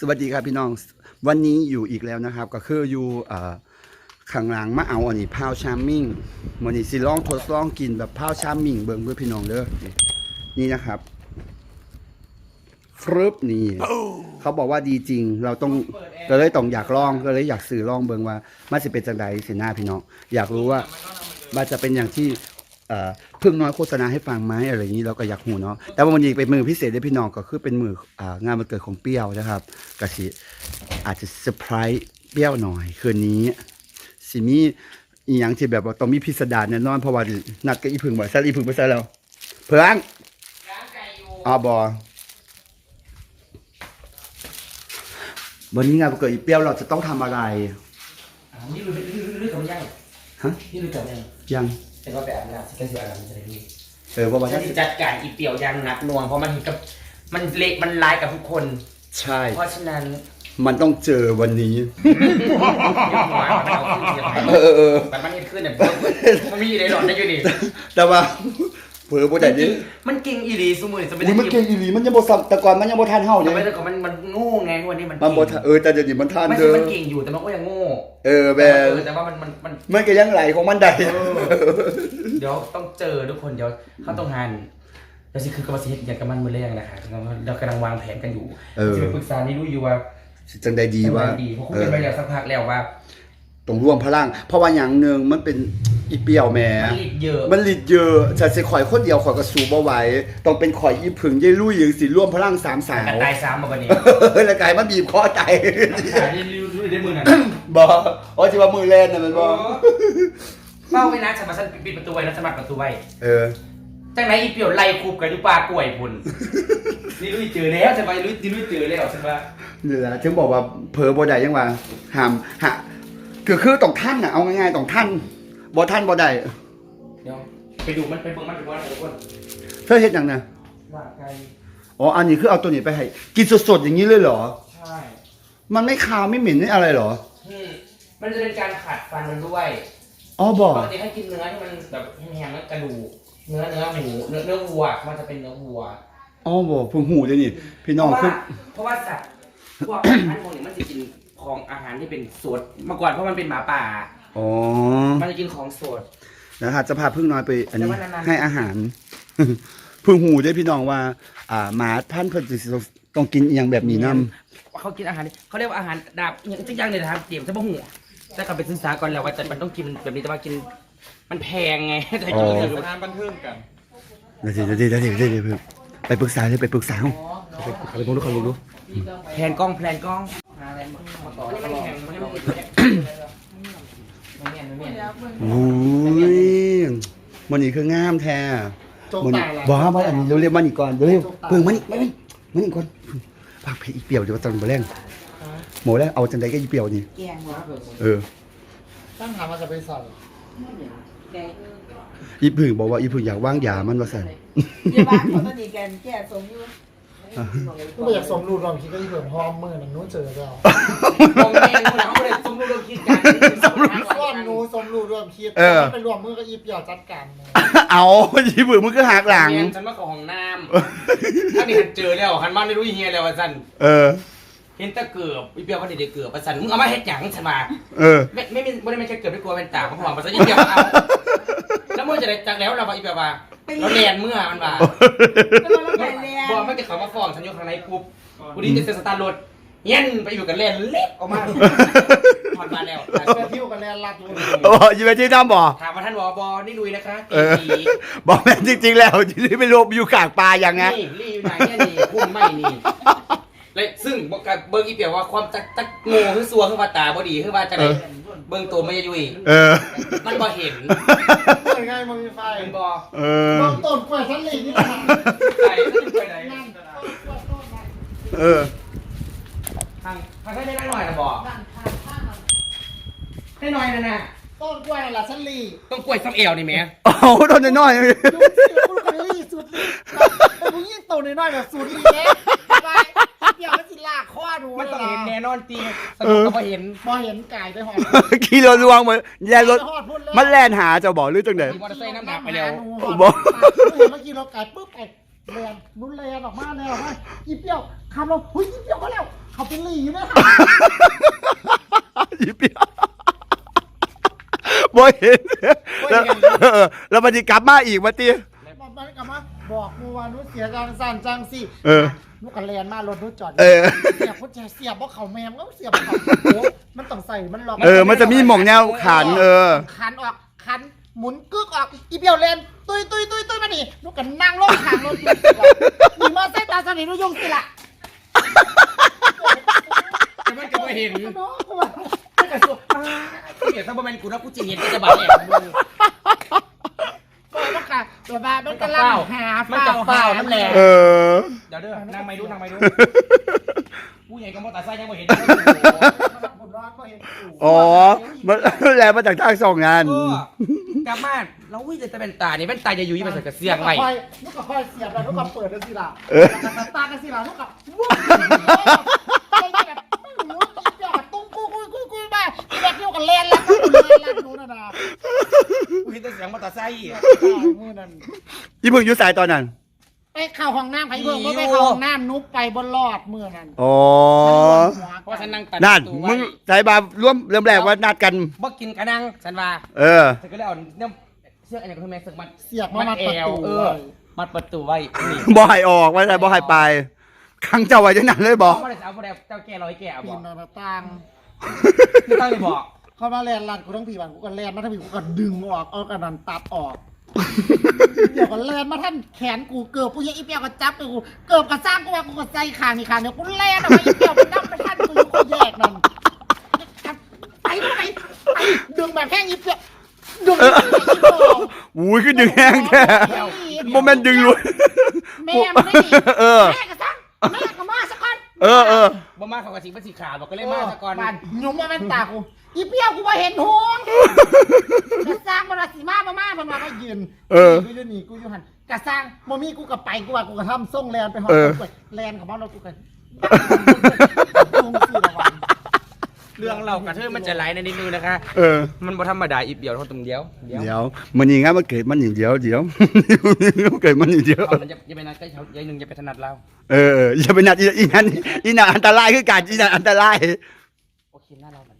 สวัสดีครับพี่น้อง วันนี้อยู่อีกแล้วนะครับ ก็คืออยู่ข้างหลังมาเอาอันนี้พาวชามมิ่งวันนี้สิลองทดลองกินแบบพาวชามมิ่งเบิ่งเพื่อพี่น้องเด้อนี่นะครับฟรึบนี่เขาบอกว่าดีจริง เราต้องก็เลยต้องอยากลองก็เลยอยากสื่อลองเบิ่งว่ามันสิเป็นจังใดสิหน้าพี่น้อง อยากรู้ว่ามันจะเป็นอย่างที่ เอ่อพิ่งน้อยโฆษณาให้ฟังไหมอะไรอย่างนี้เราก็อยากหูเนาะแต่ว่าวันนี้เป็นมือพิเศษได้พี่น้องก็คือเป็นมืออ่างานวันเกิดของเปรี้ยวนะครับกะสิอาจจะเซอร์ไพรส์เปรี้ยวหน่อยคืนนี้สิมีอีหยังที่แบบว่าต้องมีพิสดารแน่นอนเพราะว่านัดกับอีพึ่งบ่ใส่อีพึ่งไปใส่แล้วเพื่อนอ๋อบอวันนี้งานวันเกิดอีเปรี้ยวเราจะต้องทำอะไรอ่านี่รู้รู้รู้รู้กับยัง ฮะนี่รู้กับยังยังแต่ก็ไปอาบน้ำที่กระทรวงอาบน้ำจะได้ดีเออเพราะว่าฉันจะจัดการอีเปียวยังหนักหน่วงเพราะมันเห็นกับมันเละมันร้ายกับทุกคน ใช่ เพราะฉะนั้นมันต้องเจอวันนี้ยกหัวมันเอาขึ้นเสียไปเออเออเออ แต่มันเห็นขึ้นเนี่ยมันมีอะไรหลอนได้อยู่นี่แต่ว่า เผื่อบ่ได้ดิมันเก่งอีหลีสมุนจะไม่อุ้ได้ยมันเก่งอีหลีมันยังบ่ซ้ำแต่ก่อนมันยังบ่ทันเฮาแต่เด้ไม่ได้ก็มันมันโง่ไงวันนี้มันมันบ่ทันเออแต่เดี๋ยวนี้มันทันไม่เด้ใช่อมันเก่งอยู่แต่มันก็ยังโง่เออแบเอบอแต่ว่ามันมันมัน มันก็ยังไหลของมันได้เดี๋ยวต้องเจอทุกคนเดี๋ยวเข้าตรงงานเดี๋ยวสิคือกำลังสิเฮ็ดอย่างกับมันมือแรงนะคะเรากำลังวางแผนกันอยู่เออ จะไปปรึกษานี่รู้อยู่ว่าสิจังได้ดีว่าดีเพราะคุเอยกันอ ไปแล้วสักพักแล้วว่าต้องร่วมพลัง เพราะว่าอย่างหนึงมันเป็น อีเปรี้ยวแหม่มันลิดเยอะ มันลิดเยอะจะสิข่อยคนเดียวข่อยก็สู้บ่ไหวต้องเป็นข่อยอีผึ่งยายลุยจังสิร่วมพลังสามสากระวตายซ้ำมาวันนี้เฮ้ยแล้วกลายมาบีบคอตายหาได้รู้รู้ได้มือนั่นบ่อ๋อที่ว่ามือแล่นน่ะมันบ่เฝ้าไว้นะฉันมาฉันปิดประตูไว้แล้วฉันมัดประตูไว้เออ จังไหนอีเปียวไล่คูบกันอยู่ปลากล้วยพุ่นนี่ลุยเจอแล้วใช่ไหมลุยนี่ลุยเจอแล้วใช่ไหมนี่แหละถึงบอกว่าเผลอบ่ได้ยังว่าห้ามฮะคือคือต้องท่านน่ะเอาง่ายๆต้องท่าน บ่ท่านบ่ได้เดี๋ยวไปดูมันไปเบิ่งมันไปดูมันทุกคนเธอเฮ็ดหยังน่ะว่าไกลอ๋ออันนี้คือเอาตัวนี้ไปให้ กินสดๆอย่างนี้เลยเหรอ ใช่มันไม่คาวไม่เหม็นไม่อะไรเหรออืมมันจะเป็นการขัดฟันมันด้วยอ๋อบอกปกติให้กินเนื้อที่มันแบบแห้งๆแล้วกระดูกเนื้อเนื้อหมูเนื้อเนื้อวัวมันจะเป็นเนื้อวัวอ๋อบอกเพิ่งหูเลยนี่พี่น้องเพคือราะว่าเพราะว่าสัตว์พวกอาหารพวกนี้มันจะกินของอาหารที่เป็นสดมาก่อนเพราะมันเป็นหมาป่า อ๋อมัน จะกินของสดนะครับจะพาพึ่งน้อยไป อันนี้ แต่ว่านานๆ ให้อาหารเพึ่งหูได้พี่น้องว่า อ่าหมาพันธุ์เพิ่นสิต้องกินอหย่างแบบนี้นํเขากินอาหารนี่เขาเรียกว่าอาหารดาบอย่างทุกอย่างเลยนะครับเตรียมจะบ่หัวจะกลับไปศึกษาก่อนแล้วว่าแต่มันต้องกินแบบนี้แต่ว่ากิน มันแพงไงแต่กินเรื่องงานบันเทิงกัน เดี๋ยวเดี๋ยวเดี๋ยวเดี๋ยวเดี๋ยวเดี๋ยวเพิ่งไปปรึกษาเลยไปปรึกษาเขาเขาไปเขาไปดูดูเขาดูดู แพนกล้องแพนกล้องมาต่อนี่มันแข็งมันไม่แข็งไม่แม่นไม่แม่น โอ้ยมันนี่คืองามแท้จบมันนี่ตายแล้วบอกว่าอันนี้เร็วๆมันนี่ก่อนเร็วๆเพิ่งมันนี่มันนี่มันนี่ก่อนปากเพอีเปรียวเดี๋ยวตอนบ่แรงหมูแล้วเอาจังไดก็อีเปรียวนี่แกงหัวเออ ตั้งถามว่าจะไปใส่แกงอีพึ่งบอกว่าอีพึ่งอยากว่างยามันว่าซั่นเยี่ยบ้านเขาตอนนี้แกงแก่สมอยู่ ก็อยากสมรูปลองคิดก็ที่เผื่อพร้อมมือหนังนู้นเจอแล้วมองแม่งคนเอาเลยสมรู้ร่วมคิดกันสมรู้ส่วนนู้สมรูปรวมคิดไปรวมมือก็ยิบหยอดจัดการเอาอีพึ่งมันก็หักหลังเมียนฉันมาขอของน้ำถ้านี่หันเจอแล้วหันมาไม่รู้เฮียแล้วว่าสันเออ เห็นแตะเกือบอีเปียวเขาเด็กเกือบว่าสันมึงเอามาเฮ็ดหยังฉันมาเออ ไม่ไม่ไม่ไม่ได้ไม่แค่เกือบไม่กลัวเป็นตาเพราะหวังภาษาอีเปียวเอาแล้วมึงจะได้จากแล้วเราว่าอีเปียวว่า เราเรียนเมื่อมันว่าแล้วมันไปเรียนบอกไม่จะเขามาฟ้องฉันอยู่ข้างในปุ๊บกูดีจะเซ็นสตาร์รถเงี้ยไปอยู่กันเล่นเล็กออกมาถอดมาแล้วแต่พิ้วกันแล้วรัดเลยโอ้ยไปที่น้ำบ่ถามว่าท่านวอบอนี่ลุยนะคะเอตีอสีบอกแม่นจริง ๆ แล้วที่ไปรวมอยู่กลางปลาอย่างไงนี่รีอยู่ไหนเนี่ยนี่พุ่มไม่นี่เลยซึ่งบอกกับเบิ้งอีเปียวว่าความตักตักโง่คือซัวคือว่าตาบ่ดีคือว่าจะไหนเออเบิ้งตัวไม่ยุ่ยเออมันบ่เห็น ง่ายมันมีไฟมันบ่เออเบื้องต้นกล้วยชั้นลีนี่นะไปไปไหนนั่นเออ ทางทางให้ได้หน่อยนะบ่บ้านข้างข้างมันให้หน่อยนะนะต้นกล้วยละชั้นลีต้องกล้วยซ้ำเอวนี่แหม่โอ้โหตอนน้อยๆ ดูสิคุณกันลีสุดลีแต่ผู้หญิงโตน้อยแบบสุดลีเนี่ย นแน่นอนตีสเอนุกอก็บ่เห็นพอเห็นไก่ไปหอดขี่รถลวงมาแล่นรถหอดพุ่นเลยมันแล่นหาเจ้าบ่หรือจังได๋มอเตอร์ไซค์น้ำหนักไปแล้วบอกเห็นเมื่อกี้เราไก่ปุ๊บไก่แลนนุ่นแลนออกมาแลนออกมาอีเปรี้ยวคำเราเฮ้ยอีเปรี้ยวก็แล้วเขาเป็นหลีอยู่เนี่ยค่ะอีเปียวบ่เห็นแล้วเออแล้วมันจะกลับมาอีกมาตีบอกมันกลับมาบอกกูว่านุเสียจังสั่นจังสิ เออนุกันแลนมารถนุจอดเออ เสียบกุญแจเสียบเพราะเขาแมมก็เสียบเขาโอ้มันต้องใส่มันล็อกเออ มันจะมีหม่องแนวขัน เออคันออกคันหมุนกึกออกอีเปียวเลนตุยตุยตุยตุยมานี่นุกันนั่งลงขางรถอยู่สิล่ะมีมาใส่ตาสนิทนุยงสิล่ะแต่มันก็ไม่เห็นน้องกูว่าไม่กระสุนเดี๋ยวถ้าบ่แม่นกูนะกูจะเห็นก็จะบาดแอบมึงเปิด แล้วค่ะตัวบ้ามันมันกำกำลัเฝ้างหามันเฝ้ากำเฝ้าน้ำแรงเออ เดี๋ยวเด้อนั่งไม่ดูนั่งไม่ดูผู้ใหญ่ก็มอเตอร์ไซค์ยังไม่เห็นผมร้อนก็เห็นกูอ๋อ มันแลมาจากทางสองงาน เออกลับบ้านแล้ววิ่งจะเป็นตานี่เป็นตาจะอยู่ยี่มันใส่กระเสียงไว้นุกกับค่อยเสียบแล้วนุกกับเปิดแล้วสิล่ะเออแล้วก็ตากันสิล่ะนุกกับวุ้บไม่ได้แบบไม่รู้เกี่ยวกับตุ้งกู้กู้กู้กู้มาที่แบบเกี่ยวกับเลนแล้วก็เลนแล้วนู้นน่ะนะกูเห็นแต่เสียงมอเตอร์ไซค์มือนั่นอีเพิ่งอยู่สายตอนนั้น ไปเข้าห้องน้ำไปเบิ่งว่าไปเข้าห้องน้ำนุบไปบนหลอดมือนั่นอ๋อเพราะฉันนั่งตัดนั่นประตูมึไว้งสายบาร่วมเริ่มแรกว่านัดกัน บ่กินกระนังฉันว่าเออฉันก็เลยเอาเนี่ยเชือกอันนี้ก็คือแม่สึกมันเสียบมามัดประตูเออมัดประตูไว้นี่บ่ให้ออกว่าแต่บ่ให้ไปขังเจ้าไว้จังนั้นเลยบ่เขาไม่ได้เอาบ่ได้เจ้าแก่ร้อยแก่ปีบอกนหน้าต่าง ไม่ต้องเลยบอก เข้ามาแลนลันกูต้องผีบันกูก็แลนมาทั้งผีกูก็ดึงออกเอากระนันตัดออกเดี๋ยวก็แลนมาท่านแขนกูเกือบกูยังอีเปียวก็จับกูเกือบกระซ้างกูว่ากูก็ใส่คางนี่คางเดี๋ยวกูแลนออกมาอีเปียวมันดับไปท่านกูกูแยกนั่นไปไปไปดึงแบบแห้งอีเปียวดึงอีเปียวอุ้ยคือดึงแห้งแท้โมเมนต์ดึงลุยแม่มันไม่ดีเออแม่ก็ซังแม่ก็มาสักก่อนเออเออบ่มาเขากระสิบเป็นสีขาวบอกก็เลยมาซะก่อนบ้านยุ่งมาเป็นตากู อีเปี้ยวกูมาเห็นหงกระสร้างมาราสีมามามามันมาก็ยืนเออกูยืนนี่กูอยู่หันกระสร้างโมมี่กูกับไปกูว่ากูกระทำส่งแลนไปหอเออ กูแลนของบ้านเรากูกันลงสี่ละวันเรื่องเรากระเทยมันจะไหลในนิดนึงนะคะ เออ มันบ่ธรรมดาอีเดียวเท่าตรงเดียวเดี๋ยวมันยังไงมันเกิดมันอยู่เดียวเดี๋ยว มันเกิดมันอยู่เดียวเอามันจะจะไปนัดใกล้เขายายหนึ่งจะไปถนัดเราเออเอออย่าไปนัดอีอีนั่นอีนั่นอันตรายคือการอีนั่นอันตราย โอเคหน้าเราแบบ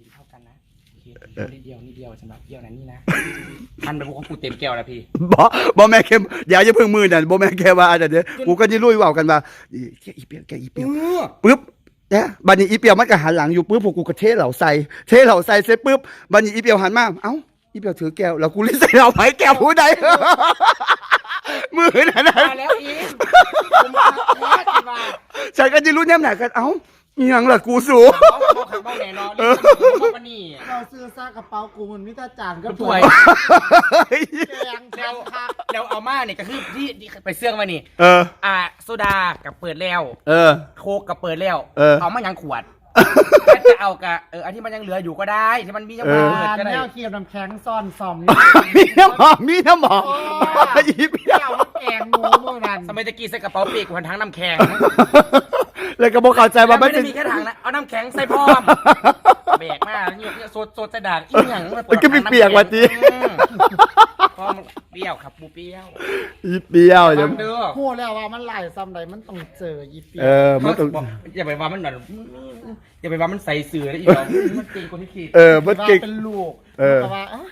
นิดเดียวนิดเดียวสำหรับเดียวนั้นนี่นะมันเป็นพวกของกูเต็มแก้วแล้วพี่บ่บ่แม่เข้มเดี๋ยวอย่าเพิ่งมือนั่นบ่แม่แค่ว่าอันนั้นเด้อกูก็จะลุยเว้ากันว่าอีแกอีเปียวแกอีเปียวปึ๊บเนี่ยบัดนี้อีเปียวมันก็หันหลังอยู่ปึ๊บพวกกูก็เทเหล่าใส่เทเหล่าใส่เสร็จปึ๊บบัดนี้อีเปียวหันมาเอ้าอีเปียวถือแก้วแล้วกูเลยใส่เหล่าไปแก้วผู้ใด มือนั่นน่ะมาแล้วอีกผมมาแล้วสิว่าฉันก็จะรู้แนมไหนกันเอ้า อีหยังล่ะกูสู เขาเขาขังบ้าแน่นอนนี่มันมันนี่เราซื้อซากกระเป๋ากูมันมิตรจานก็ถ้วยแกงแกแล้วงคักแล้วเอามาเนี่ยก็คือที่ที่ไปเสื่องมานี่ เออ อ่าโซดากับเปิดแล้ว เออ โคกกับเปิดแล้วเออ มายังขวดถ้าจะเอากะเอออันที่มันยังเหลืออยู่ก็ได้ที่มันมียังเอเปิทาดนก็ได้แนวเคียบน้ำแข็งซ่อนซอมมีน้ำหอมมีน้ำหอมอีเปียเจ้าวแกงหนูมือนั่นสมัยตะกี้ใส่กระเป๋าปีกหันทั้งน้ำแข็ง แล้วก็บอกเข้าใจว่ามันไม่เป็ได้นมีแค่ถังนะ เอาน้ำแข็งใส่พร้อมแบกมาแล้วเนี่ยโซดโซดจะด่างอีหยังมันก็มีเปียกว่ะจีอืมพร้อมเปรี้ยวครับบูเปรี้ยวอีเปียวเดี๋ยวฟังเด้อ พูดแล้วว่ามันไหลซ้ำใดมันต้องเจออีเปียเออมันต้องบอกอย่าไปว่ามันหน่อยอย่าไปว่ามันใส่เสือแล้วอีกแล้วมันเก่งกว่าที่คิดเออมันว่าเก่ง เป็นลูกเออ แต่ว่าเอ้ย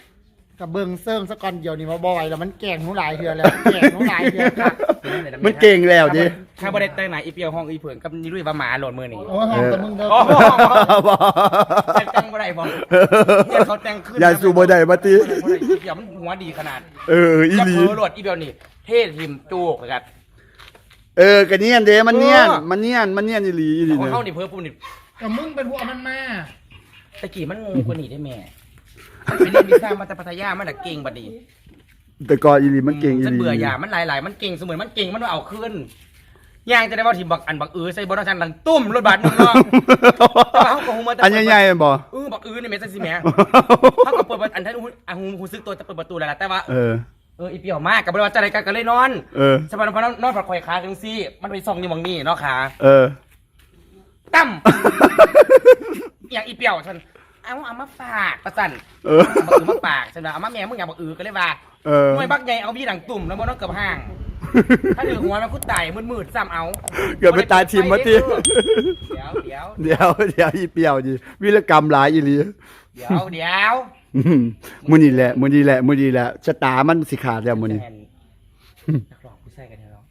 กับเบิงเซิงสกอนเดียวนี่มาบ่อยแล้วมันแกล้งหนูหลายเทือแล้วแกล้งหนูหลายเทือค่ะมันเก่งแล้วดิถ้าบ่ได้แต่งหน้าอีเปียวห้องอีเผิงกับนี่ด้วยว่าหมาโหลดมือนี่โอ้ยหอมแต่มึงเด้อโอ้โหแต่แต่งบ่ได้บ่อย่าเขาแต่งขึ้นอย่าสู่บ่ได้มาติบ่ได้อีเปียวมันหัวดีขนาด เอออีจะหลีเผลอโหลดอีเปียวนี่เท่ทิมจูกเลยกันเออกันเนียนเด้มันเนียนเออมันเนียนมันเนียนอีหลีอีหลีของเนี่ยเขานี่เพิ่มปุ่มนี่กับมึงเป็นหัวมันมาตะกี้มันงงกว่านี่ได้แม่ ไปเรียนวิชามาแต่พัทยามันน่ะเก่งบัดนี้แต่ก่อนอีหลีมันเก่งอีหฉันลีเบื่ออย่ามันหลายๆ มันเก่งเสมือนมันเก่งมันว่าเอาขึ้นย่างจะได้ว่าทีมบักอันบักอือใส่บอลชันหลังตุ้มรถบัสนึงเนาะแต่ว่าเขาก็หูมาแต่อันใหญ่ๆบ่เออบักอือนี่แม่นจังสิแหม่เขาก็เปิดประตูอันท่านหูอะหูหูซึกตัวจะเปิดประตูแล้วล่ะแต่ว่าเออ เอออีเปียวมากกับบริวารจะอะไรกันก็เลยนอนเออ สมัยนั้นพอนอนผัดคอยขาจังซี่ มันไปส่องนี่มองนี่เนาะขาเออ ตั้ม อย่างอีเปียวฉัน เอาเอามาฝากประสันเออ บักอือมาฝากฉันว่าเอามาแม่มึงอยากบักอือก็เลยว่าเออหน่วยบักใหญ่เอาพี่ดังตุ่มแล้วมันต้องเกือบห้าง ถ้าถึงหัวมันกูตายมืดๆซ้ำเอาเกือบไปตายทิมมาทีเดี๋ยวเดี๋ยวเดี๋ยวเดี๋ยวอีเปียวดิวิรกรรมหลายอีหลีเดี๋ยวเดี๋ยวอืมมื้อนี้แหละมื้อนี้แหละมื้อนี้แหละชะตามันสิขาดแล้วมื้อนี้นักร้องผู้ใส่กันเถอะเนาะ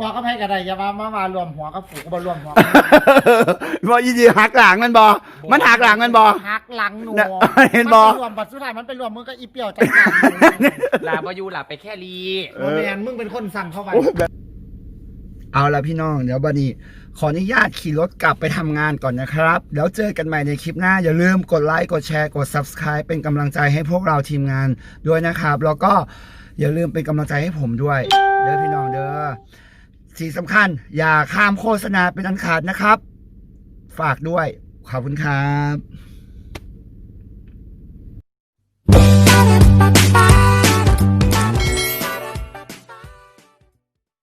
บอกกับแพ้กันได้อย่ามามามารวมหัวกับกูก็มารวมหัวบ่อีดีหักหลังมันบ่ มันหักหลังมันบ่หักหลังหนูน่ะเห็นบ่ มัไปรวมบัตรสุดท้ายมันไปรวมมึงก็อีเปียวจัดการลาบอยูลาไปแค่รีโมแมนมึงเป็นคนสั่งเข้าไปโอ้ยแบบเอาละพี่น้อง เดี๋ยวบันนี้ขออนุญาตขี่รถกลับไปทำงานก่อนนะครับ แล้วเจอกันใหม่ในคลิปหน้า อย่าลืมกดไลค์ กดแชร์ กด Subscribe เป็นกำลังใจให้พวกเราทีมงานด้วยนะครับ แล้วก็อย่าลืมเป็นกำลังใจให้ผมด้วย เด้อพี่น้องเด้อสิ่งสำคัญ อย่าข้ามโฆษณาเป็นอันขาดนะครับ ฝากด้วย ขอบคุณครับ